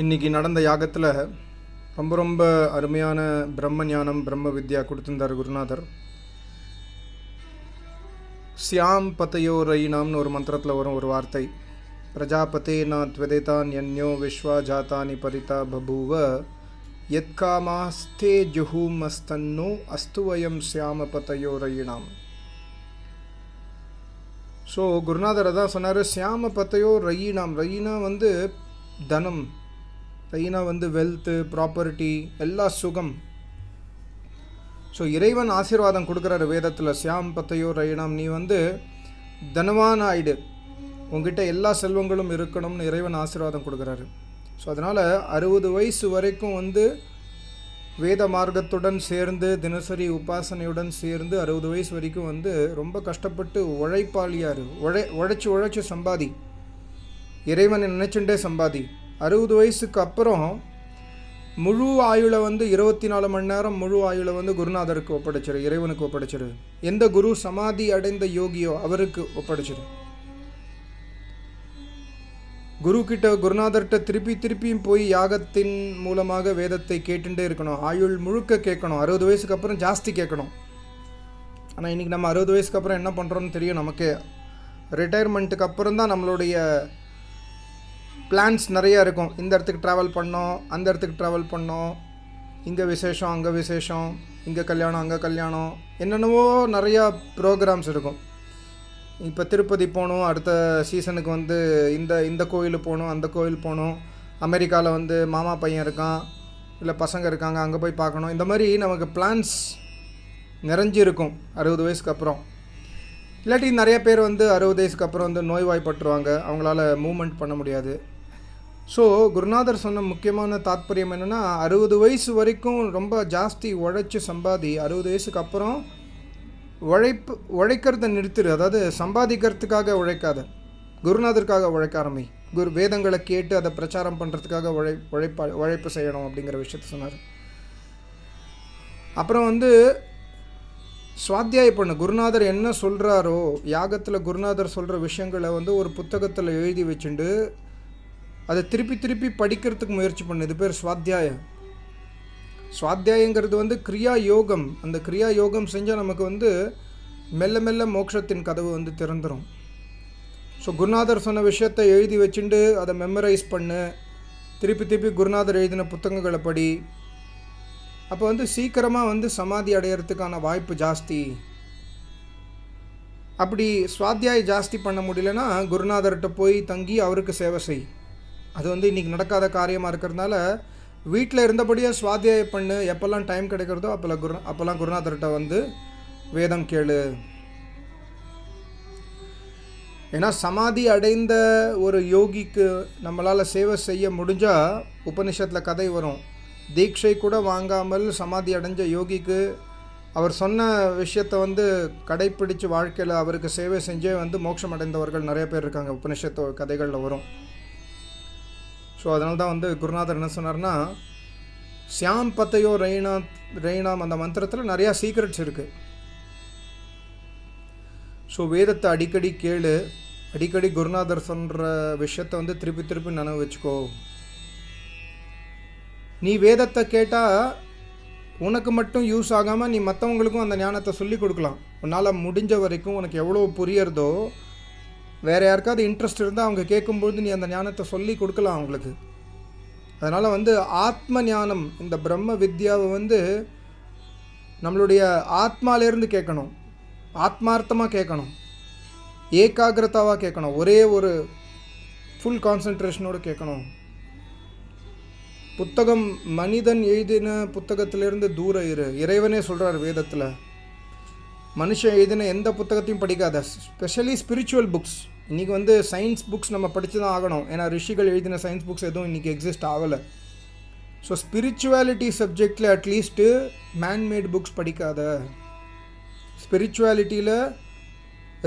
இன்னைக்கு நடந்த யாகத்தில் ரொம்ப ரொம்ப அருமையான பிரம்ம ஞானம் பிரம்ம வித்யா கொடுத்திருந்தார் குருநாதர். சியாம் பதையோ ரயினாம்னு ஒரு மந்திரத்தில் வரும் ஒரு வார்த்தை. பிரஜாபதே நா த்வதிதான் யன்யோ விஸ்வா ஜாத்தானி பரிதா பபூவ. யத்காமாஸ்தே ஜுஹூமஸ்தன்னோ அஸ்துவயம் சியாம பத்தையோ ரயினாம் ஸோ குருநாதர் தான் சொன்னார் சியாம பத்தையோ ரயினாம் ரயினா வந்து தனம். ரயினா வந்து வெல்த்து ப்ராப்பர்ட்டி எல்லா சுகம். ஸோ இறைவன் ஆசீர்வாதம் கொடுக்குறாரு வேதத்தில். சியாம் பத்தையோ ரயினாம் நீ வந்து தனவான ஆயிடு உங்ககிட்ட எல்லா செல்வங்களும் இருக்கணும்னு இறைவன் ஆசீர்வாதம் கொடுக்குறாரு. ஸோ அதனால் அறுபது வயசு வரைக்கும் வந்து வேத மார்க்கத்துடன் சேர்ந்து தினசரி உபாசனையுடன் சேர்ந்து அறுபது வயசு வரைக்கும் வந்து ரொம்ப கஷ்டப்பட்டு உழைப்பாளியார். உழை உழைச்சி உழைச்சி சம்பாதி. இறைவனை நினைச்சுட்டே சம்பாதி. அறுபது வயசுக்கு அப்புறம் முழு ஆயுளை வந்து இருபத்தி நாலு மணி நேரம் முழு ஆயுளை வந்து குருநாதருக்கு ஒப்படைச்சிரு இறைவனுக்கு ஒப்படைச்சிரு. எந்த குரு சமாதி அடைந்த யோகியோ அவருக்கு ஒப்படைச்சிரு. குரு கிட்ட குருநாதர்கிட்ட திருப்பி திருப்பியும் போய் யாகத்தின் மூலமாக வேதத்தை கேட்டுட்டே இருக்கணும். ஆயுள் முழுக்க கேட்கணும். அறுபது வயசுக்கு அப்புறம் ஜாஸ்தி கேட்கணும். ஆனால் இன்றைக்கி நம்ம அறுபது வயசுக்கு அப்புறம் என்ன பண்ணுறோம்னு தெரியும் நமக்கு. ரிட்டையர்மெண்ட்டுக்கு அப்புறம் தான் நம்மளுடைய பிளான்ஸ் நிறையா இருக்கும். இந்த இடத்துக்கு ட்ராவல் பண்ணோம் அந்த இடத்துக்கு ட்ராவல் பண்ணோம். இங்கே விசேஷம் அங்கே விசேஷம். இங்கே கல்யாணம் அங்கே கல்யாணம். என்னென்னவோ நிறையா ப்ரோக்ராம்ஸ் இருக்கும். இப்போ திருப்பதி போகணும் அடுத்த சீசனுக்கு வந்து இந்த இந்த கோயில் போகணும் அந்த கோயில் போகணும். அமெரிக்காவில் வந்து மாமா பையன் இருக்கான் இல்லை பசங்க இருக்காங்க அங்கே போய் பார்க்கணும். இந்த மாதிரி நமக்கு பிளான்ஸ் நிறைஞ்சு இருக்கும் அறுபது வயசுக்கு அப்புறம். இல்லாட்டி நிறைய பேர் வந்து அறுபது வயசுக்கு அப்புறம் வந்து நோய்வாய்ப்பட்டுருவாங்க. அவங்களால மூமெண்ட் பண்ண முடியாது. ஸோ குருநாதர் சொன்ன முக்கியமான தாத்பரியம் என்னென்னா அறுபது வயசு வரைக்கும் ரொம்ப ஜாஸ்தி உழைச்சி சம்பாதி அறுபது வயசுக்கு அப்புறம் உழைப்பு உழைக்கிறத நிறுத்திடு அதாவது சம்பாதிக்கிறதுக்காக உழைக்காத. குருநாதருக்காக உழைக்க ஆரம்பி. குரு வேதங்களை கேட்டு அதை பிரச்சாரம் பண்ணுறதுக்காக உழை உழைப்பா உழைப்பு செய்யணும் அப்படிங்கிற விஷயத்த சொன்னார். அப்புறம் வந்து சுவாத்தியாய பண்ணு குருநாதர் என்ன சொல்கிறாரோ யாகத்தில் குருநாதர் சொல்கிற விஷயங்களை வந்து ஒரு புத்தகத்தில் எழுதி வச்சுண்டு அதை திருப்பி திருப்பி படிக்கிறதுக்கு முயற்சி பண்ணு. இது பேர் சுவாத்தியாயம். சுவாத்தியாயங்கிறது வந்து கிரியா யோகம் அந்த கிரியா யோகம் செஞ்சால் நமக்கு வந்து மெல்ல மெல்ல மோட்சத்தின் கதவு வந்து திறந்துடும் ஸோ குருநாதர் சொன்ன விஷயத்தை எழுதி வச்சுண்டு அதை மெமரைஸ் பண்ணு. திருப்பி திருப்பி குருநாதர் எழுதின புத்தகங்களை படி. அப்போ வந்து சீக்கிரமாக வந்து சமாதி அடையிறதுக்கான வாய்ப்பு ஜாஸ்தி. அப்படி சுவாத்தியாய் ஜாஸ்தி பண்ண முடியலன்னா குருநாதர்கிட்ட போய் தங்கி அவருக்கு சேவை செய். அது வந்து இன்றைக்கி நடக்காத காரியமாக இருக்கிறதுனால வீட்டில் இருந்தபடியே சுவாத்தியாய பண்ணு எப்போல்லாம் டைம் கிடைக்கிறதோ அப்போல்லாம் குரு அப்போல்லாம் குருநாதர்கிட்ட வந்து வேதம் கேளு. ஏன்னா சமாதி அடைந்த ஒரு யோகிக்கு நம்மளால் சேவை செய்ய முடிஞ்சால் உபனிஷத்தில் கதை வரும். தீட்சை கூட வாங்காமல் சமாதி அடைஞ்ச யோகிக்கு அவர் சொன்ன விஷயத்தை வந்து கடைப்பிடிச்சு வாழ்க்கையில் அவருக்கு சேவை செஞ்சே வந்து மோட்சம் அடைந்தவர்கள் நிறைய பேர் இருக்காங்க. உபனிஷத்து கதைகளில் வரும். ஸோ அதனால தான் வந்து குருநாதர் என்ன சொன்னார்னா சியாம் பத்தையோ ரெய்னா ரெய்னாம் அந்த மந்திரத்தில் நிறையா சீக்ரெட்ஸ் இருக்குது ஸோ வேதத்தை அடிக்கடி கேளு. அடிக்கடி குருநாதர் சொல்கிற விஷயத்தை வந்து திருப்பி திருப்பி நினைவு வச்சுக்கோ. நீ வேதத்தை கேட்டால் உனக்கு மட்டும் யூஸ் ஆகாமல் நீ மற்றவங்களுக்கும் அந்த ஞானத்தை சொல்லி கொடுக்கலாம். உன்னால் முடிஞ்ச வரைக்கும் உனக்கு எவ்வளோ புரியறதோ வேறு யாருக்காவது இன்ட்ரெஸ்ட் இருந்தால் அவங்க கேட்கும்பொழுது நீ அந்த ஞானத்தை சொல்லி கொடுக்கலாம் அவங்களுக்கு. அதனால் வந்து ஆத்ம ஞானம் இந்த பிரம்ம வித்யாவை வந்து நம்மளுடைய ஆத்மாலேருந்து கேட்கணும். ஆத்மார்த்தமாக கேட்கணும். ஏகாகிரதாவாக கேட்கணும். ஒரே ஒரு ஃபுல் கான்சன்ட்ரேஷனோடு கேட்கணும். புத்தகம் மனிதன் எழுதின புத்தகத்திலிருந்து தூரம் இரு. இறைவனே சொல்கிறார் வேதத்தில். மனுஷன் எழுதின எந்த புத்தகத்தையும் படிக்காத. ஸ்பெஷலி ஸ்பிரிச்சுவல் புக்ஸ் இன்றைக்கி வந்து சயின்ஸ் புக்ஸ் நம்ம படித்து தான் ஆகணும். ஏன்னா ரிஷிகள் எழுதின சயின்ஸ் புக்ஸ் எதுவும் இன்றைக்கி எக்ஸிஸ்ட் ஆகலை. ஸோ ஸ்பிரிச்சுவாலிட்டி சப்ஜெக்டில் அட்லீஸ்ட்டு மேன்மேட் புக்ஸ் படிக்காத. ஸ்பிரிச்சுவாலிட்டியில்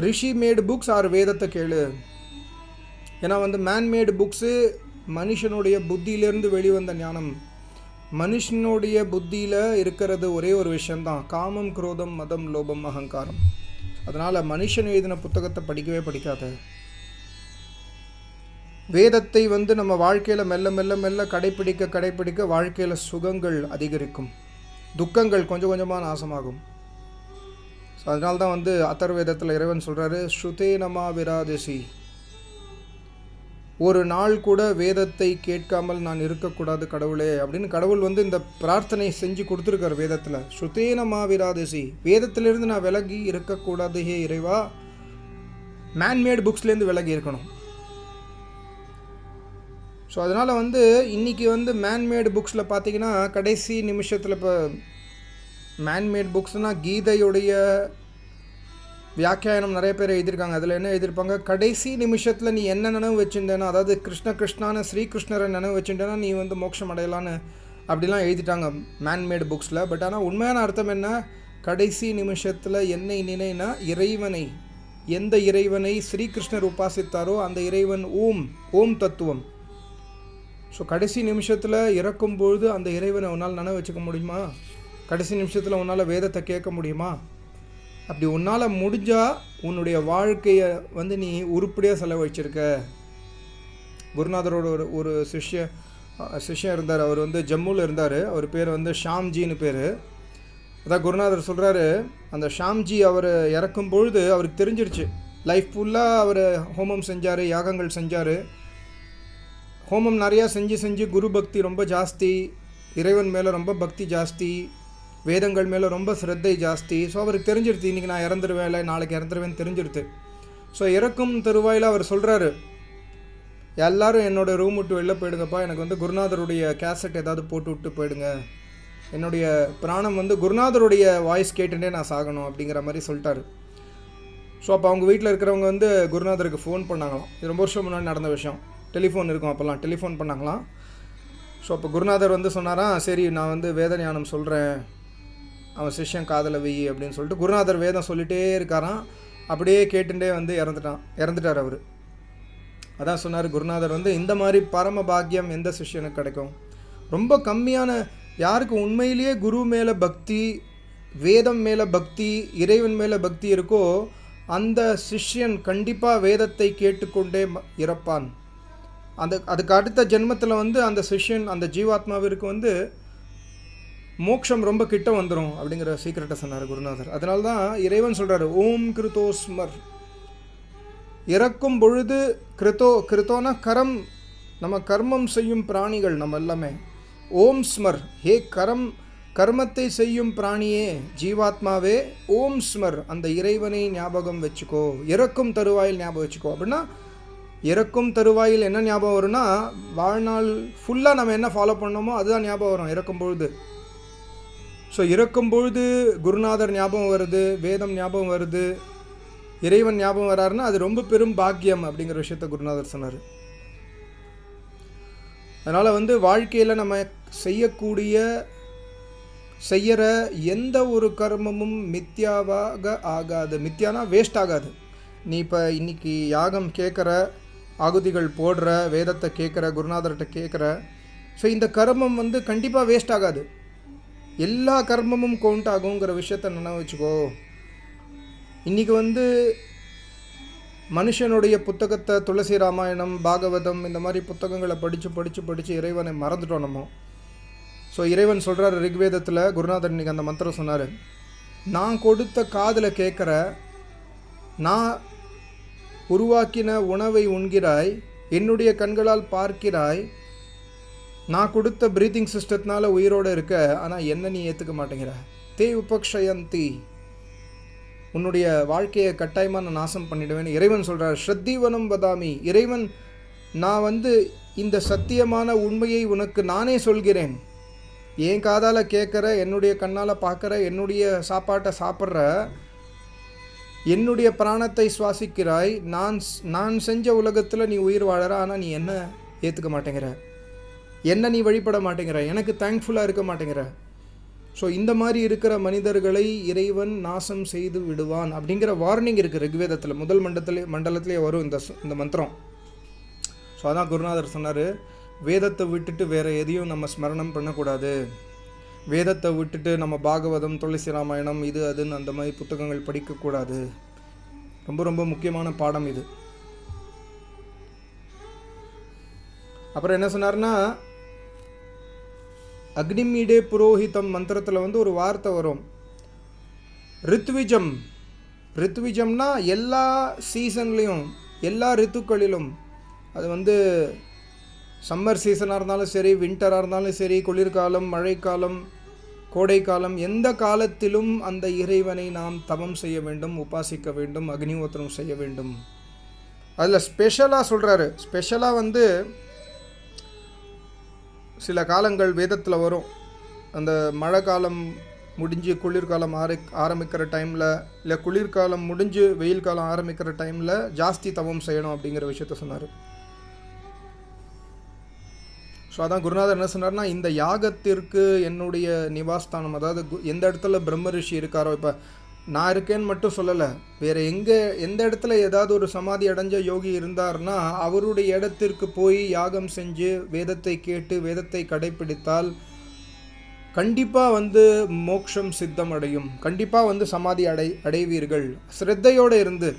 ரிஷி மேடு புக்ஸ் ஆர் வேதத்தை கேளு. ஏன்னா வந்து மேன்மேடு புக்ஸு மனுஷனுடைய புத்தியிலேருந்து வெளிவந்த ஞானம். மனுஷனுடைய புத்தியில் இருக்கிறது ஒரே ஒரு விஷயந்தான் காமம் குரோதம் மதம் லோபம் அகங்காரம். அதனால் மனுஷன் எழுதின புத்தகத்தை படிக்கவே படிக்காத. வேதத்தை வந்து நம்ம வாழ்க்கையில் மெல்ல மெல்ல மெல்ல கடைப்பிடிக்க கடைப்பிடிக்க வாழ்க்கையில் சுகங்கள் அதிகரிக்கும். துக்கங்கள் கொஞ்சம் கொஞ்சமாக நாசமாகும். ஸோ அதனால்தான் வந்து அத்தர்வேதத்தில் இறைவன் சொல்கிறாரு ஸ்ருதே நமா விராதசி ஒரு நாள் கூட வேதத்தை கேட்காமல் நான் இருக்கக்கூடாது கடவுளே அப்படின்னு கடவுள் வந்து இந்த பிரார்த்தனை செஞ்சு கொடுத்துருக்காரு வேதத்தில். ஸ்ருதேன மாவிராதசி. வேதத்திலிருந்து நான் விலகி இருக்கக்கூடாது ஹே இறைவா. மேன்மேட் புக்ஸ்லேருந்து விலகி இருக்கணும். ஸோ அதனால் வந்து இன்றைக்கி வந்து மேன்மேடு புக்ஸில் பார்த்தீங்கன்னா கடைசி நிமிஷத்தில் இப்போ மேன்மேட் புக்ஸ்னால் கீதையுடைய வியாக்கியானம் நிறைய பேர் எழுதியிருக்காங்க. அதில் என்ன எழுதியிருப்பாங்க? கடைசி நிமிஷத்தில் நீ என்ன நினைவு வச்சுருந்தேனோ அதாவது கிருஷ்ண கிருஷ்ணான்னு ஸ்ரீகிருஷ்ணரை நினைவு வச்சுட்டேன்னா நீ வந்து மோட்சம் அடையலான்னு அப்படிலாம் எழுதிட்டாங்க மேன்மேடு புக்ஸில் பட் ஆனால் உண்மையான அர்த்தம் என்ன? கடைசி நிமிஷத்தில் என்னை நினைனா இறைவனை எந்த இறைவனை ஸ்ரீகிருஷ்ணர் உபாசித்தாரோ அந்த இறைவன் ஓம் ஓம் தத்துவம். ஸோ கடைசி நிமிஷத்தில் இறக்கும்பொழுது அந்த இறைவனை உன்னால் நினைவு வச்சுக்க முடியுமா? கடைசி நிமிஷத்தில் உன்னால் வேதத்தை கேட்க முடியுமா? அப்படி உன்னால் முடிஞ்சால் உன்னுடைய வாழ்க்கையை வந்து நீ உருப்படியாக செலவழிச்சிருக்க. குருநாதரோட ஒரு ஒரு சிஷ்ய சிஷ்யம் இருந்தார். அவர் வந்து ஜம்முவில் இருந்தார். அவர் பேர் வந்து ஷாம்ஜின்னு பேர். அதான் குருநாதர் சொல்கிறாரு அந்த ஷாம்ஜி அவர் இறக்கும் பொழுது அவருக்கு தெரிஞ்சிருச்சு. லைஃப் ஃபுல்லாக அவர் ஹோமம் செஞ்சார் யாகங்கள் செஞ்சார். ஹோமம் நிறையா செஞ்சு செஞ்சு குரு பக்தி ரொம்ப ஜாஸ்தி இறைவன் மேலே ரொம்ப பக்தி ஜாஸ்தி. வேதங்கள் மேலே ரொம்ப சிரத்தை ஜாஸ்தி. ஸோ அவருக்கு தெரிஞ்சிருது இன்றைக்கி நான் இறந்துருவேன் இல்லை நாளைக்கு இறந்துருவேன்னு தெரிஞ்சிருது ஸோ இறக்கும் தருவாயில் அவர் சொல்கிறாரு எல்லாரும் என்னோட ரூம் விட்டு வெளில போயிடுங்கப்பா. எனக்கு வந்து குருநாதருடைய கேசட் ஏதாவது போட்டு விட்டு போயிடுங்க. என்னுடைய பிராணம் வந்து குருநாதருடைய வாய்ஸ் கேட்டுட்டே நான் சாகணும் அப்படிங்கிற மாதிரி சொல்லிட்டாரு. ஸோ அப்போ அவங்க வீட்டில் இருக்கிறவங்க வந்து குருநாதருக்கு ஃபோன் பண்ணாங்களாம். இது ரொம்ப வருஷம் முன்னாடி நடந்த விஷயம். டெலிஃபோன் இருக்கும் அப்போல்லாம் டெலிஃபோன் பண்ணாங்களாம். ஸோ அப்போ குருநாதர் வந்து சொன்னாராம் சரி நான் வந்து வேத ஞானம் சொல்கிறேன் அவன் சிஷ்யன் காதலை வெயி அப்படின்னு சொல்லிட்டு குருநாதர் வேதம் சொல்லிட்டே இருக்காராம். அப்படியே கேட்டுட்டே வந்து இறந்துட்டான். இறந்துட்டார் அவர். அதான் சொன்னார் குருநாதர் வந்து இந்த மாதிரி பரம பாக்கியம் எந்த சிஷ்யனுக்கு கிடைக்கும்? ரொம்ப கம்மியான யாருக்கு உண்மையிலேயே குரு மேலே பக்தி வேதம் மேலே பக்தி இறைவன் மேலே பக்தி இருக்கோ அந்த சிஷ்யன் கண்டிப்பாக வேதத்தை கேட்டுக்கொண்டே ம- இறப்பான். அந்த அதுக்கு அடுத்த ஜென்மத்தில் வந்து அந்த சிஷ்யன் அந்த ஜீவாத்மாவிற்கு வந்து மோக்ஷம் ரொம்ப கிட்ட வந்துடும் அப்படிங்கிற சீக்கிரட்டை சொன்னார் குருநாதர். அதனால தான் இறைவன் சொல்கிறாரு ஓம் கிருதோஸ்மர் இறக்கும் பொழுது கிருத்தோ கிருத்தோனா கரம். நம்ம கர்மம் செய்யும் பிராணிகள் நம்ம எல்லாமே. ஓம் ஸ்மர். ஹே கரம் கர்மத்தை செய்யும் பிராணியே ஜீவாத்மாவே ஓம் ஸ்மர். அந்த இறைவனை ஞாபகம் வச்சுக்கோ. இறக்கும் தருவாயில் ஞாபகம் வச்சுக்கோ. அப்படின்னா இறக்கும் தருவாயில் என்ன ஞாபகம் வரும்னா வாழ்நாள் ஃபுல்லாக நம்ம என்ன ஃபாலோ பண்ணோமோ அதுதான் ஞாபகம் வரும் இறக்கும் பொழுது. ஸோ இறக்கும் பொழுது குருநாதர் ஞாபகம் வருது வேதம் ஞாபகம் வருது இறைவன் ஞாபகம் வராருன்னா அது ரொம்ப பெரும் பாக்கியம் அப்படிங்கிற விஷயத்த குருநாதர் சொன்னார். அதனால் வந்து வாழ்க்கையில் நம்ம செய்யக்கூடிய செய்கிற எந்த ஒரு கர்மமும் மித்யாவாக ஆகாது. மித்யானா வேஸ்ட் ஆகாது. நீ இப்போ இன்றைக்கி யாகம் கேட்குற ஆகுதிகள் போடுற வேதத்தை கேட்குற குருநாதர்கிட்ட கேட்குற ஸோ இந்த கர்மம் வந்து கண்டிப்பாக வேஸ்ட் ஆகாது. எல்லா கர்மமும் கவுண்ட் ஆகுங்கிற விஷயத்த நினைவு வச்சுக்கோ. இன்றைக்கி வந்து மனுஷனுடைய புத்தகத்தை துளசி ராமாயணம் பாகவதம் இந்த மாதிரி புத்தகங்களை படித்து படித்து படித்து இறைவனை மறந்துட்டோம் நம்ம. ஸோ இறைவன் சொல்கிறார் ரிக்வேதத்தில் குருநாதர் இன்றைக்கி அந்த மந்திரம் சொன்னார். நான் கொடுத்த காதில் கேட்குற நான் உருவாக்கின உணவை உண்கிறாய் என்னுடைய கண்களால் பார்க்கிறாய் நான் கொடுத்த ப்ரீத்திங் சிஸ்டத்தினால உயிரோடு இருக்க ஆனால் என்ன நீ ஏற்றுக்க மாட்டேங்கிற. தே உபக்ஷயந்தி. உன்னுடைய வாழ்க்கையை கட்டாயமாக நான் நாசம் பண்ணிடுவேன் இறைவன் சொல்கிறார் ஸ்ரத்தீவனம் பதாமி இறைவன் நான் வந்து இந்த சத்தியமான உண்மையை உனக்கு நானே சொல்கிறேன். என் காதால் கேட்குற என்னுடைய கண்ணால் பார்க்குற என்னுடைய சாப்பாட்டை சாப்பிட்ற என்னுடைய பிராணத்தை சுவாசிக்கிறாய். நான் நான் செஞ்ச உலகத்தில் நீ உயிர் வாழற ஆனால் நீ என்ன ஏற்றுக்க மாட்டேங்கிற. என்ன நீ வழிபட மாட்டேங்கிற? எனக்கு தேங்க்ஃபுல்லாக இருக்க மாட்டேங்கிற. ஸோ இந்த மாதிரி இருக்கிற மனிதர்களை இறைவன் நாசம் செய்து விடுவான் அப்படிங்கிற வார்னிங் இருக்குது ரிக்வேதத்தில். முதல் மண்டலத்திலே மண்டலத்திலே வரும் இந்த இந்த மந்திரம். ஸோ அதான் குருநாதர் சொன்னார் வேதத்தை விட்டுட்டு வேறு எதையும் நம்ம ஸ்மரணம் பண்ணக்கூடாது. வேதத்தை விட்டுட்டு நம்ம பாகவதம் துளசி ராமாயணம் இது அதுன்னு அந்த மாதிரி புத்தகங்கள் படிக்கக்கூடாது. ரொம்ப ரொம்ப முக்கியமான பாடம் இது. அப்புறம் என்ன சொன்னார்னா அக்னிமீடே புரோஹிதம் மந்திரத்தில் வந்து ஒரு வார்த்தை வரும். ரித்விஜம். ரித்விஜம்னா எல்லா சீசன்லேயும் எல்லா ரித்துக்களிலும். அது வந்து சம்மர் சீசனாக இருந்தாலும் சரி வின்டராக இருந்தாலும் சரி குளிர்காலம் மழைக்காலம் கோடைக்காலம் எந்த காலத்திலும் அந்த இறைவனை நாம் தவம் செய்ய வேண்டும் உபாசிக்க வேண்டும் அக்னிஹோத்திரம் செய்ய வேண்டும். அதில் ஸ்பெஷலாக சொல்கிறாரு ஸ்பெஷலாக வந்து சில காலங்கள் வேதத்தில் வரும். அந்த மழை காலம் முடிஞ்சு குளிர்காலம் ஆர ஆரம்பிக்கிற டைமில் இல்லை குளிர்காலம் முடிஞ்சு வெயில் காலம் ஆரம்பிக்கிற டைமில் ஜாஸ்தி தவம் செய்யணும் அப்படிங்கிற விஷயத்த சொன்னார். ஸோ அதான் குருநாதர் என்ன சொன்னார்னா இந்த யாகத்திற்கு என்னுடைய நிவாஸ்தானம் அதாவது கு- எந்த இடத்துல பிரம்ம ரிஷி இருக்காரோ இப்போ நான் இருக்கேன்னு மட்டும் சொல்லலை. வேறு எங்கே எந்த இடத்துல ஏதாவது ஒரு சமாதி அடைஞ்ச யோகி இருந்தார்னா அவருடைய இடத்திற்கு போய் யாகம் செஞ்சு வேதத்தை கேட்டு வேதத்தை கடைப்பிடித்தால் கண்டிப்பாக வந்து மோக்ஷம் சித்தம் அடையும் கண்டிப்பாக வந்து சமாதி அடை அடைவீர்கள். ஸ்ரத்தையோடு இருந்து.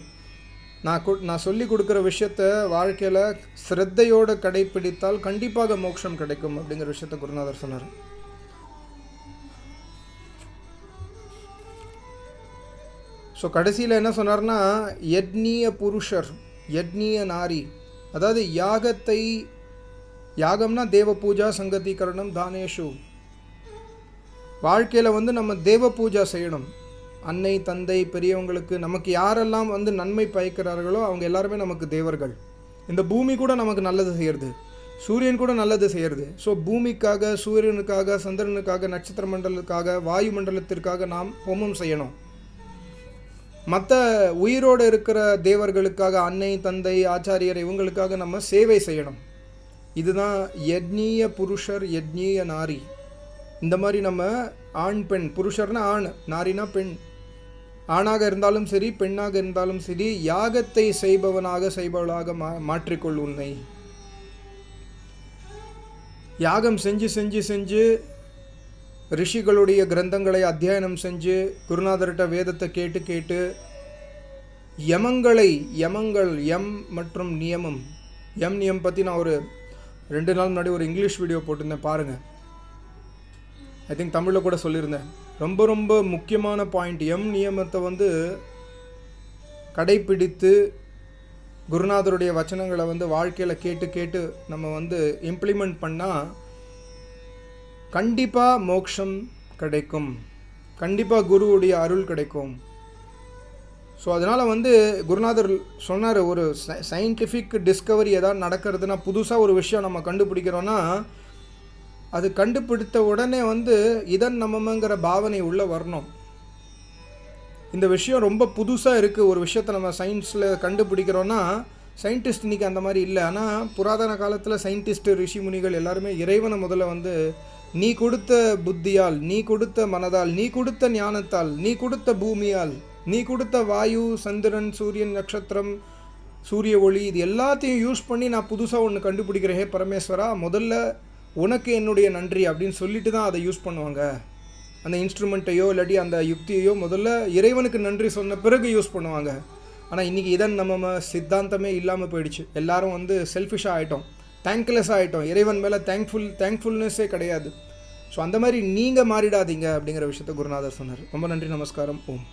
நான் கு நான் சொல்லி கொடுக்குற விஷயத்த வாழ்க்கையில் ஸ்ரத்தையோடு கடைப்பிடித்தால் கண்டிப்பாக மோட்சம் கிடைக்கும் அப்படிங்கிற விஷயத்த குருநாதர் சொன்னார். ஸோ கடைசியில் என்ன சொன்னார்னா யட்னிய புருஷர் யட்னிய நாரி அதாவது யாகத்தை யாகம்னா தேவ பூஜா சங்கத்தீகரணம் தானேஷு. வாழ்க்கையில் வந்து நம்ம தேவ பூஜா செய்யணும். அன்னை தந்தை பெரியவங்களுக்கு நமக்கு யாரெல்லாம் வந்து நன்மை பயக்கிறார்களோ அவங்க எல்லாருமே நமக்கு தேவர்கள். இந்த பூமி கூட நமக்கு நல்லது செய்கிறது சூரியன் கூட நல்லது செய்கிறது ஸோ பூமிக்காக சூரியனுக்காக சந்திரனுக்காக நட்சத்திர மண்டலத்துக்காக வாயு மண்டலத்திற்காக நாம் ஹோமம் செய்யணும். மற்ற உயிரோடு இருக்கிற தேவர்களுக்காக அன்னை தந்தை ஆச்சாரியர் இவங்களுக்காக நம்ம சேவை செய்யணும். இதுதான் யஜ்னீய புருஷர் யஜ்னீய நாரி. இந்த மாதிரி நம்ம ஆண் பெண் புருஷர்னா ஆண் நாரினா பெண். ஆணாக இருந்தாலும் சரி பெண்ணாக இருந்தாலும் சரி யாகத்தை செய்பவனாக செய்பவளாக மா மாற்றிக்கொள் உன்னை. யாகம் செஞ்சு செஞ்சு செஞ்சு ரிஷிகளுடைய கிரந்தங்களை அத்தியாயனம் செஞ்சு குருநாதர்கிட்ட வேதத்தை கேட்டு கேட்டு யமங்களை யமங்கள் யம் மற்றும் நியமம் எம் நியம் பற்றி நான் ஒரு ரெண்டு நாள் முன்னாடி ஒரு இங்கிலீஷ் வீடியோ போட்டிருந்தேன் பாருங்கள் ஐ திங்க் தமிழில் கூட சொல்லியிருந்தேன். ரொம்ப ரொம்ப முக்கியமான பாயிண்ட் எம் நியமத்தை வந்து கடைப்பிடித்து குருநாதருடைய வச்சனங்களை வந்து வாழ்க்கையில் கேட்டு கேட்டு நம்ம வந்து இம்ப்ளிமெண்ட் பண்ணால் கண்டிப்பாக மோக்ஷம் கிடைக்கும். கண்டிப்பாக குருவுடைய அருள் கிடைக்கும். ஸோ அதனால் வந்து குருநாதர் சொன்னார் ஒரு சயின்டிஃபிக் டிஸ்கவரி ஏதாவது நடக்கிறதுனா புதுசாக ஒரு விஷயம் நம்ம கண்டுபிடிக்கிறோன்னா அது கண்டுபிடித்த உடனே வந்து இதன் நம்மங்கிற பாவனை உள்ளே வரணும். இந்த விஷயம் ரொம்ப புதுசாக இருக்குது ஒரு விஷயத்தை நம்ம சயின்ஸில் கண்டுபிடிக்கிறோன்னா சயின்டிஸ்ட் இன்னைக்கு அந்த மாதிரி இல்லை. ஆனால் புராதன காலத்தில் சயின்டிஸ்ட்டு ரிஷி முனிகள் எல்லாருமே இறைவனை முதல்ல வந்து நீ கொடுத்த புத்தியால் நீ கொடுத்த மனதால் நீ கொடுத்த ஞானத்தால் நீ கொடுத்த பூமியால் நீ கொடுத்த வாயு சந்திரன் சூரியன் நட்சத்திரம் சூரிய ஒளி இது எல்லாத்தையும் யூஸ் பண்ணி நான் புதுசாக ஒன்று கண்டுபிடிக்கிறேன். ஹே பரமேஸ்வரா முதல்ல உனக்கு என்னுடைய நன்றி அப்படின்னு சொல்லிட்டு தான் அதை யூஸ் பண்ணுவாங்க. அந்த இன்ஸ்ட்ருமெண்ட்டையோ இல்லாட்டி அந்த யுக்தியையோ முதல்ல இறைவனுக்கு நன்றி சொன்ன பிறகு யூஸ் பண்ணுவாங்க. ஆனால் இன்றைக்கி இதன் நம்ம சித்தாந்தமே இல்லாமல் போயிடுச்சு. எல்லாரும் வந்து செல்ஃபிஷாக ஆகிட்டோம் தேங்க்லெஸ் ஆகிட்டோம் இறைவன் மேலே தேங்க்ஃபுல் தேங்க்ஃபுல்னஸே கிடையாது. ஸோ அந்த மாதிரி நீங்கள் மாறிடாதீங்க அப்படிங்கிற விஷயத்த குருநாதர் சொன்னார். ரொம்ப நன்றி நமஸ்காரம். ஓம்.